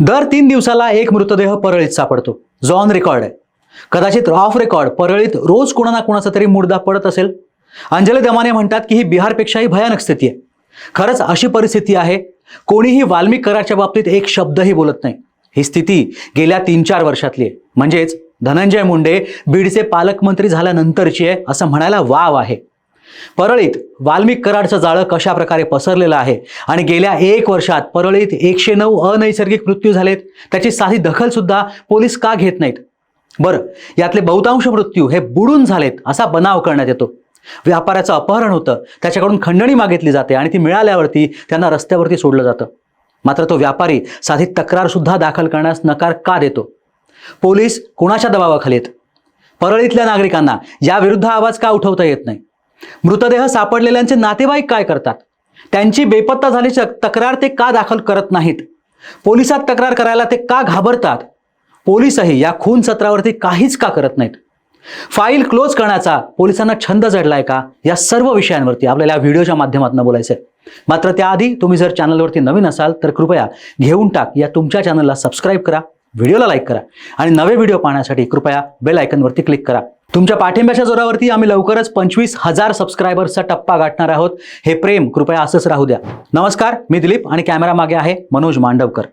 दर तीन दिवसाला एक मृतदेह परळीत सापडतो. जो ऑन रेकॉर्ड आहे. कदाचित ऑफ रेकॉर्ड परळीत रोज कोणा ना कोणाचा तरी मुर्दा पडत असेल. अंजली दमाने म्हणतात की ही बिहारपेक्षाही भयानक स्थिती आहे. खरंच अशी परिस्थिती आहे कोणीही वाल्मिक कराच्या बाबतीत एक शब्दही बोलत नाही. ही स्थिती गेल्या तीन चार वर्षातली आहे. म्हणजेच धनंजय मुंडे बीडचे पालकमंत्री झाल्यानंतरची आहे असं म्हणायला वाव आहे. परळीत वाल्मिक कराडचं जाळं कशा प्रकारे पसरलेलं आहे आणि गेल्या एक वर्षात परळीत एकशे नऊ अनैसर्गिक मृत्यू झालेत त्याची साधी दखल सुद्धा पोलीस का घेत नाहीत? बरं यातले बहुतांश मृत्यू हे बुडून झालेत असा बनाव करण्यात येतो. व्यापाऱ्याचं अपहरण होतं त्याच्याकडून खंडणी मागितली जाते आणि ती मिळाल्यावरती त्यांना रस्त्यावरती सोडलं जातं. मात्र तो व्यापारी साधी तक्रार सुद्धा दाखल करण्यास नकार का देतो? पोलीस कुणाच्या दबावाखाली परळीतल्या नागरिकांना याविरुद्ध आवाज का उठवता येत नाही? मृतदेह सापडलेल्यांचे नातेवाईक काय करतात? त्यांची बेपत्ता झाल्याची तक्रार ते का दाखल करत नाहीत? पोलिसात तक्रार करायला ते का घाबरतात? पोलीसही या खून सत्रावरती काहीच का करत नाहीत? फाईल क्लोज करण्याचा पोलिसांना छंद जडलाय का? या सर्व विषयांवरती आपल्याला या व्हिडिओच्या माध्यमातून बोलायचं आहे मात्र त्याआधी तुम्ही जर चॅनलवरती नवीन असाल तर कृपया घेऊन टाक. या तुमच्या चॅनलला सबस्क्राईब करा व्हिडिओला लाईक करा आणि नवे व्हिडिओ पाहण्यासाठी कृपया बेल आयकनवरती क्लिक करा. तुमच्या पाठिंब्याच्या जोरावरती आम्ही लवकरच पंचवीस हजार सबस्क्रायबर्सचा टप्पा गाठणार आहोत. हे प्रेम कृपया असंच राहू द्या. नमस्कार मी दिलीप आणि कॅमेरा मागे आहे मनोज मांडवकर.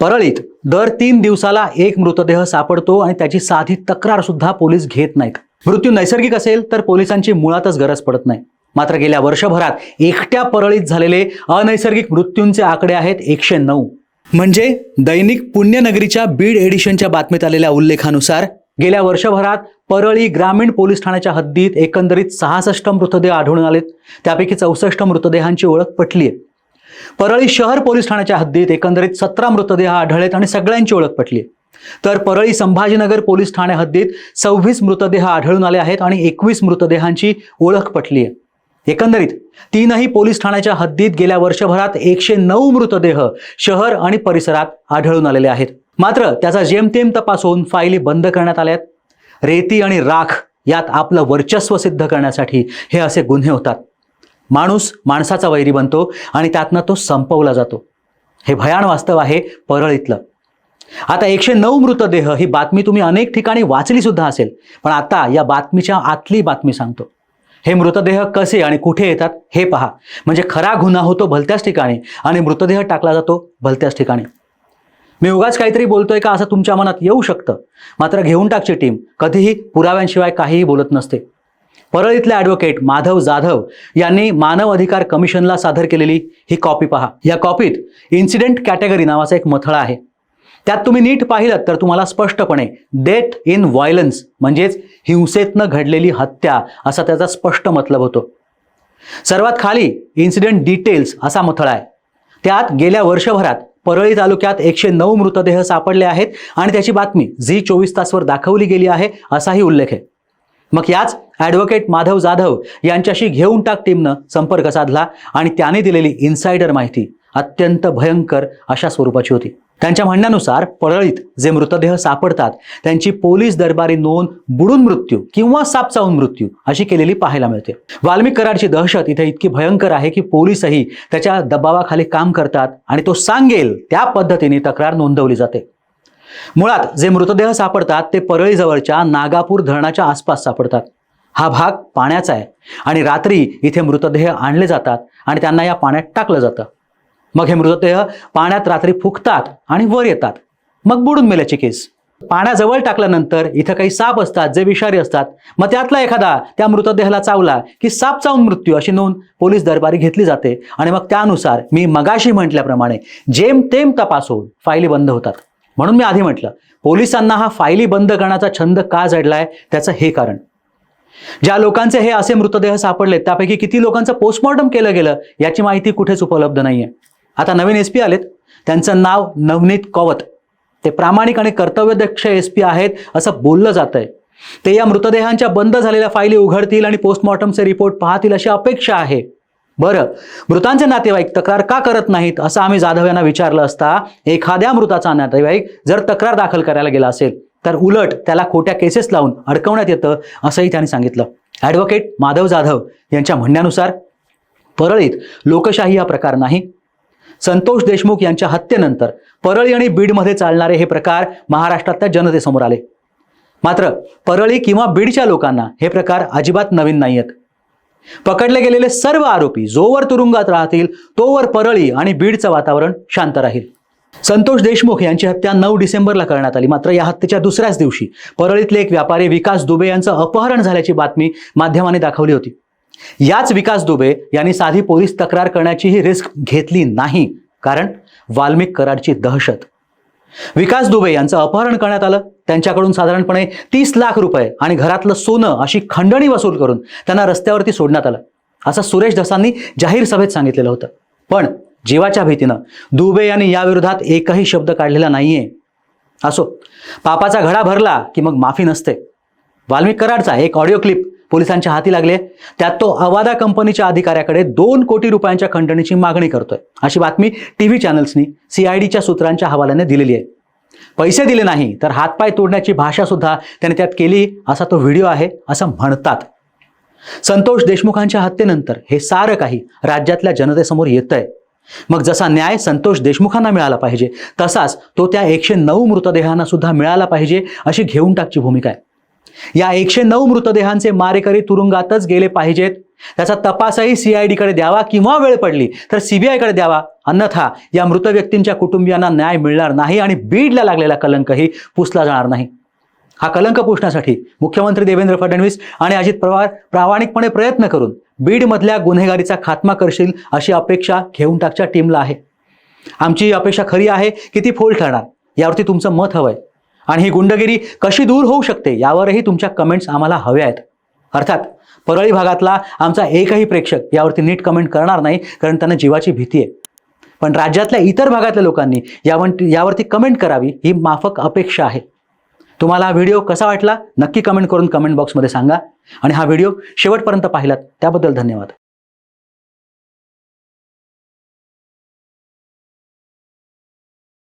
परळीत दर तीन दिवसाला एक मृतदेह सापडतो आणि त्याची साधी तक्रार सुद्धा पोलीस घेत नाहीत. मृत्यू नैसर्गिक असेल तर पोलिसांची मुळातच गरज पडत नाही. मात्र गेल्या वर्षभरात एकट्या परळीत झालेले अनैसर्गिक मृत्यूंचे आकडे आहेत एकशे नऊ. म्हणजे दैनिक पुण्यनगरीच्या बीड एडिशनच्या बातमीत आलेल्या उल्लेखानुसार गेल्या वर्षभरात परळी ग्रामीण पोलीस ठाण्याच्या हद्दीत एकंदरीत सहासष्ट मृतदेह आढळून आलेत. त्यापैकी चौसष्ट मृतदेहांची ओळख पटली आहे. परळी शहर पोलीस ठाण्याच्या हद्दीत एकंदरीत सतरा मृतदेह आढळलेत आणि सगळ्यांची ओळख पटली तर परळी संभाजीनगर पोलीस ठाणे हद्दीत सव्वीस मृतदेह आढळून आले आहेत आणि एकवीस मृतदेहांची ओळख पटली आहे. एकंदरीत तीनही पोलीस ठाण्याच्या हद्दीत गेल्या वर्षभरात एकशे नऊ मृतदेह शहर आणि परिसरात आढळून आलेले आहेत. मात्र त्याचा जेमतेम तपास होऊन फाईली बंद करण्यात आल्यात. रेती आणि राख यात आपलं वर्चस्व सिद्ध करण्यासाठी हे असे गुन्हे होतात. माणूस माणसाचा वैरी बनतो आणि त्यातनं तो संपवला जातो. हे भयान वास्तव आहे परळीतलं. आता एकशे नऊ मृतदेह ही बातमी तुम्ही अनेक ठिकाणी वाचली सुद्धा असेल पण आता या बातमीच्या आतली बातमी सांगतो. हे मृतदेह कसे आणि कुठे येतात हे पहा. म्हणजे खरा गुन्हा होतो भलत्याच ठिकाणी आणि मृतदेह टाकला जातो भलत्याच ठिकाणी. मी उगाच काहीतरी बोलतोय का असं तुमच्या मनात येऊ शकतं. मात्र घेऊन टाकची टीम कधीही पुराव्यांशिवाय काहीही बोलत नसते. परळीतले ॲडव्होकेट माधव जाधव यांनी मानव अधिकार कमिशनला सादर केलेली ही कॉपी पहा. या कॉपीत इन्सिडेंट कॅटेगरी नावाचा एक मथळा आहे. त्यात तुम्ही नीट पाहिलं तर तुम्हाला स्पष्टपणे डेथ इन व्हायलन्स म्हणजेच हिंसेतनं घडलेली हत्या असा त्याचा स्पष्ट मतलब होतो. सर्वात खाली इन्सिडेंट डिटेल्स असा मथळा आहे. त्यात गेल्या वर्षभरात परळी तालुक्यात एकशे नऊ मृतदेह सापडले आहेत आणि त्याची बातमी झी चोवीस तासवर दाखवली गेली आहे असाही उल्लेख आहे. मग याच ॲडव्होकेट माधव जाधव यांच्याशी घेऊन टाक टीमनं संपर्क साधला आणि त्याने दिलेली इन्सायडर माहिती अत्यंत भयंकर अशा स्वरूपाची होती. त्यांच्या म्हणण्यानुसार परळीत जे मृतदेह सापडतात त्यांची पोलीस दरबारी नोंद बुडून मृत्यू किंवा साप चावून मृत्यू अशी केलेली पाहायला मिळते. वाल्मिक कराडची दहशत इथे इतकी भयंकर आहे की पोलीसही त्याच्या दबावाखाली काम करतात आणि तो सांगेल त्या पद्धतीने तक्रार नोंदवली जाते. मुळात जे मृतदेह सापडतात ते परळीजवळच्या नागापूर धरणाच्या आसपास सापडतात. हा भाग पाण्याचा आहे आणि रात्री इथे मृतदेह आणले जातात आणि त्यांना या पाण्यात टाकलं जातं. मग हे मृतदेह पाण्यात रात्री फुकतात आणि वर येतात. मग बुडून मेल्याची केस. पाण्याजवळ टाकल्यानंतर इथं काही साप असतात जे विषारी असतात. मग त्यातला एखादा त्या मृतदेहाला चावला की साप चावून मृत्यू अशी नोंद पोलीस दरबारी घेतली जाते. आणि मग त्यानुसार मी मगाशी म्हटल्याप्रमाणे जेमतेम तपास होऊन फायली बंद होतात. म्हणून मी आधी म्हटलं पोलिसांना हा फायली बंद करण्याचा छंद का जडलाय? त्याचं हे कारण. ज्या लोकांचे हे असे मृतदेह सापडले त्यापैकी किती लोकांचं पोस्टमॉर्टम केलं गेलं याची माहिती कुठेच उपलब्ध नाहीये. आता नवीन एस पी आलेत. त्यांचं नाव नवनीत कवत. ते प्रामाणिक आणि कर्तव्यदक्ष एस पी आहेत असं बोललं जात आहे ते या मृतदेहांच्या बंद झालेल्या फायली उघडतील आणि पोस्टमॉर्टमचे रिपोर्ट पाहतील अशी अपेक्षा आहे. बरं मृतांचे नातेवाईक तक्रार का करत नाहीत असं आम्ही जाधव यांना विचारलं असता एखाद्या मृताचा नातेवाईक जर तक्रार दाखल करायला गेला असेल तर उलट त्याला खोट्या केसेस लावून अडकवण्यात येतं असंही त्यांनी सांगितलं. ॲडव्होकेट माधव जाधव यांच्या म्हणण्यानुसार परळीत लोकशाही हा प्रकार नाही संतोष देशमुख यांच्या हत्येनंतर परळी आणि बीडमध्ये चालणारे हे प्रकार महाराष्ट्रातल्या जनतेसमोर आले. मात्र परळी किंवा बीडच्या लोकांना हे प्रकार अजिबात नवीन नाही आहेत पकडले गेलेले सर्व आरोपी जोवर तुरुंगात राहतील तोवर परळी आणि बीडचं वातावरण शांत राहील. संतोष देशमुख यांची हत्या नऊ डिसेंबरला करण्यात आली. मात्र या हत्येच्या दुसऱ्याच दिवशी परळीतले एक व्यापारी विकास दुबे यांचं अपहरण झाल्याची बातमी माध्यमाने दाखवली होती. याच विकास दुबे यांनी साधी पोलीस तक्रार करण्याचीही रिस्क घेतली नाही कारण वाल्मिक कराडची दहशत. विकास दुबे यांचं अपहरण करण्यात आलं. त्यांच्याकडून साधारणपणे तीस लाख रुपये आणि घरातलं सोनं अशी खंडणी वसूल करून त्यांना रस्त्यावरती सोडण्यात आलं. असं सुरेश धसांनी जाहीर सभेत सांगितलेलं होतं. पण जीवाच्या भीतीनं दुबे यांनी याविरोधात एकही शब्द काढलेला नाहीये. असो पापाचा घडा भरला की मग माफी नसते. वाल्मिक कराडचा एक ऑडिओ क्लिप पोलिसांच्या हाती लागले. त्यात तो अवादा कंपनीच्या अधिकाऱ्याकडे दोन कोटी रुपयांच्या खंडणीची मागणी करतोय. अशी बातमी टीव्ही चॅनल्सनी सीआयडीच्या सूत्रांच्या हवाल्याने दिलेली आहे. पैसे दिले नाही तर हातपाय तोडण्याची भाषा सुद्धा त्याने त्यात केली असा तो व्हिडिओ आहे असं म्हणतात. संतोष देशमुखांच्या हत्येनंतर हे सारं काही राज्यातल्या जनतेसमोर येतंय. मग जसा न्याय संतोष देशमुखांना मिळाला पाहिजे तसाच तो त्या एकशे नऊ मृतदेहांना सुद्धा मिळाला पाहिजे अशी घेऊन टाकची भूमिका आहे. या एकशे नऊ मृतदेहांचे मारेकरी तुरुंगातच गेले पाहिजेत. त्याचा तपासही सीआयडीकडे द्यावा किंवा वेळ पडली तर सीबीआयकडे द्यावा. अन्यथा या मृत व्यक्तींच्या कुटुंबियांना न्याय मिळणार नाही आणि बीडला लागलेला कलंकही पुसला जाणार नाही. हा कलंक पुसण्यासाठी मुख्यमंत्री देवेंद्र फडणवीस आणि अजित पवार प्रामाणिकपणे प्रयत्न करून बीडमधल्या गुन्हेगारीचा खात्मा करशील अशी अपेक्षा घेऊन टाकच्या टीमला आहे. आमची ही अपेक्षा खरी आहे की ती फोल ठरणार. यावरती तुमचं मत हवंय. आणि ही गुंडगिरी कशी दूर होऊ शकते यावरही तुमच्या कमेंट्स आम्हाला हव्या आहेत. अर्थात परळी भागातला आमचा एकही प्रेक्षक यावरती नीट कमेंट करणार नाही कारण त्यांना जीवाची भीती आहे. पण राज्यातल्या इतर भागातल्या लोकांनी यावर यावरती कमेंट करावी ही माफक अपेक्षा आहे. तुम्हाला हा व्हिडिओ कसा वाटला? नक्की कमेंट करून कमेंट बॉक्समध्ये सांगा. आणि हा व्हिडिओ शेवटपर्यंत पाहिलात त्याबद्दल धन्यवाद.